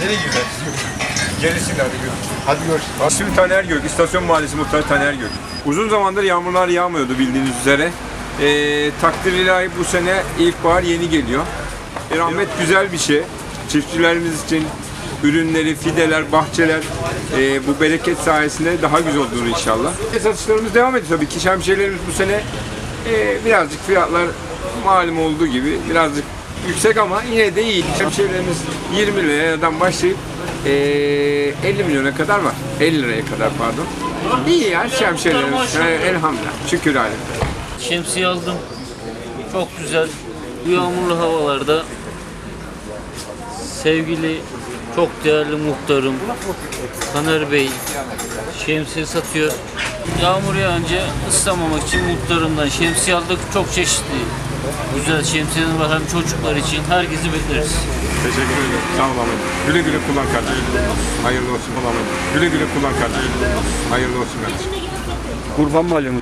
Nereye girer? Gerisin hadi gör. Hadi gör. Aslı Taner Gök, İstasyon Mahallesi Muhtarı Taner Gök. Uzun zamandır yağmurlar yağmıyordu bildiğiniz üzere. E, takdir ilahi bu sene ilkbahar yeni geliyor. E, rahmet güzel bir şey. Çiftçilerimiz için ürünleri, fideler, bahçeler e, bu bereket sayesinde daha güzel olur inşallah. E, satışlarımız devam ediyor tabii ki. Şemsiyelerimiz bu sene e, birazcık fiyatlar malum olduğu gibi birazcık yüksek ama yine de iyi. Şemsiyelerimiz 20 liradan başlayıp e, 50 milyona kadar var. 50 liraya kadar pardon. İyi ya şemsiyelerimiz. E, elhamdülillah. Şükür halim. Şemsiye aldım. Çok güzel. Bu yağmurlu havalarda sevgili çok değerli muhtarım Taner Bey şemsiye satıyor. Yağmur yağınca ıslamamak için muhtarımdan şemsiye aldık. Çok çeşitli güzel şemsiyeler var. Hem çocuklar için herkesi bekleriz. Teşekkür ederim. Sağ ol Ahmet. Güle güle kullan kardeşim. Hayırlı olsun Ahmet. Güle güle kullan kardeşim. Hayırlı olsun kardeşim. Kurban Bayramı